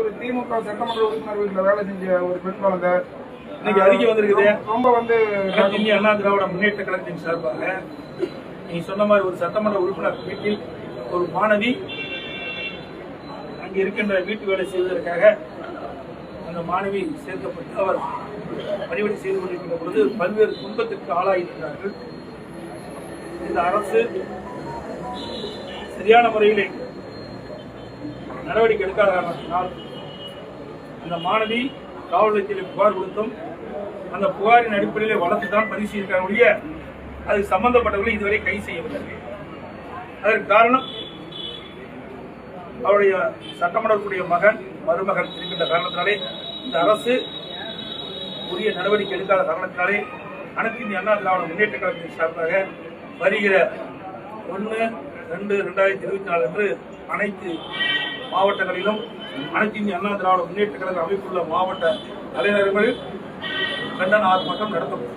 ஒரு திமுக சட்டமன்ற உறுப்பினர் வீட்டுல வேலை செஞ்ச ஒரு பெண் குழந்தை இன்னைக்கு அறிக்கை வந்திருக்குது. ரொம்ப வந்து இந்திய அண்ணா திராவிட முன்னேற்ற கழகத்தின் சார்பாக நீங்க சொன்ன மாதிரி ஒரு சட்டமன்ற உறுப்பினர் வீட்டில் ஒரு மாணவி அங்கே இருக்கின்ற வீட்டு வேலை செய்வதற்காக அந்த மாணவி சேர்க்கப்பட்டு அவர் பணிவிடை செய்து கொண்டிருக்கின்ற பொழுது பல்வேறு துன்பத்திற்கு ஆளாகியிருக்கிறார்கள் இந்த அரசு சரியான முறையிலே நடவடிக்கை எடுக்காத காரணத்தினால் அந்த மாணவி காவல் நிலையத்தில் புகார் கொடுத்தும் அந்த புகாரின் அடிப்படையில் வழக்கு தான் பதிவு செய்திருக்காங்க ஒழிய அது சம்பந்தப்பட்டவர்களை இதுவரை கைது செய்யவில்லை. அதற்கு காரணம் அவருடைய சட்டமன்றத்துடைய மகன் மருமகன் இருக்கின்ற காரணத்தினாலே இந்த அரசு உரிய நடவடிக்கை எடுக்காத காரணத்தினாலே அனைத்து இந்திய அண்ணா திராவிட முன்னேற்ற கழகத்தின் சார்பாக வருகிற ஒன்று ரெண்டு ரெண்டாயிரத்தி இருபத்தி நாலு அன்று அனைத்து மாவட்டங்களிலும் அனைத்து இந்திய அண்ணா திராவிட முன்னேற்ற கழக அமைப்புள்ள மாவட்ட தலைநகரங்களில் கண்டன ஆர்ப்பாட்டம் நடத்தப்படும்.